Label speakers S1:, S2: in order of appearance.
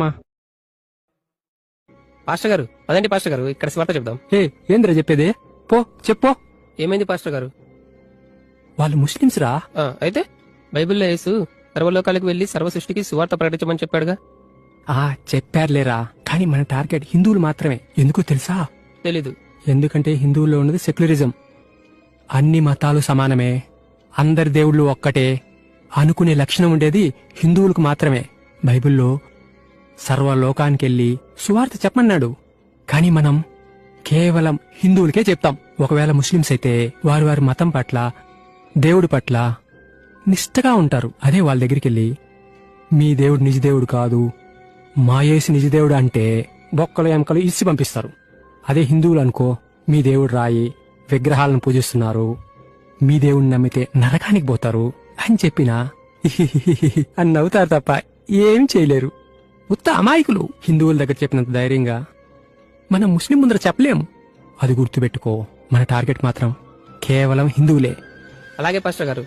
S1: మా
S2: పాస్టర్ గారు అదండి పాస్టర్ గారు ఇక్కడ స్వార్థ చెప్దాం.
S1: ఏ ఏంద్రా చెప్పేది? పో చెప్పో.
S2: ఏమైంది పాస్టర్ గారు?
S1: వాళ్ళు ముస్లిమ్స్ రా.
S2: ఆ, అయితే? బైబిల్లో యేసు సర్వలోకాలకు వెళ్ళి సర్వ సృష్టికి సువార్త ప్రకటించమని చెప్పాడుగా.
S1: ఆ చెప్పారులేరా. కానీ మన టార్గెట్ హిందువులు మాత్రమే. ఎందుకో తెలుసా?
S2: తెలీదు.
S1: ఎందుకంటే హిందువుల్లో ఉన్నది సెక్యులరిజం. అన్ని మతాలు సమానమే. అందరి దేవుళ్ళు ఒక్కటే. అనుకునే లక్షణం ఉండేది హిందువులకు మాత్రమే. బైబిల్లో సర్వలోకానికెళ్ళి సువార్త చెప్పమన్నాడు. కానీ మనం కేవలం హిందువులకే చెప్తాం. ఒకవేళ ముస్లిమ్స్ అయితే వారి వారి మతం పట్ల దేవుడి పట్ల నిష్టగా ఉంటారు. అదే వాళ్ళ దగ్గరికి వెళ్ళి మీ దేవుడు నిజదేవుడు కాదు. మాయేసి నిజదేవుడు అంటే బొక్కలు ఎముకలు ఇచ్చి పంపిస్తారు. అదే హిందువులు అనుకో మీ దేవుడు రాయి విగ్రహాలను పూజిస్తున్నారు. మీ దేవుడిని నమ్మితే నరకానికి పోతారు అని చెప్పినా అని నవ్వుతారు తప్ప ఏం చేయలేరు. ఉత్త అమాయకులు. హిందువుల దగ్గర చెప్పినంత ధైర్యంగా మనం ముస్లిం ముందర చెప్పలేం అది గుర్తుపెట్టుకో. మన టార్గెట్ మాత్రం కేవలం హిందువులే.
S2: అలాగే పాస్టర్ గారు.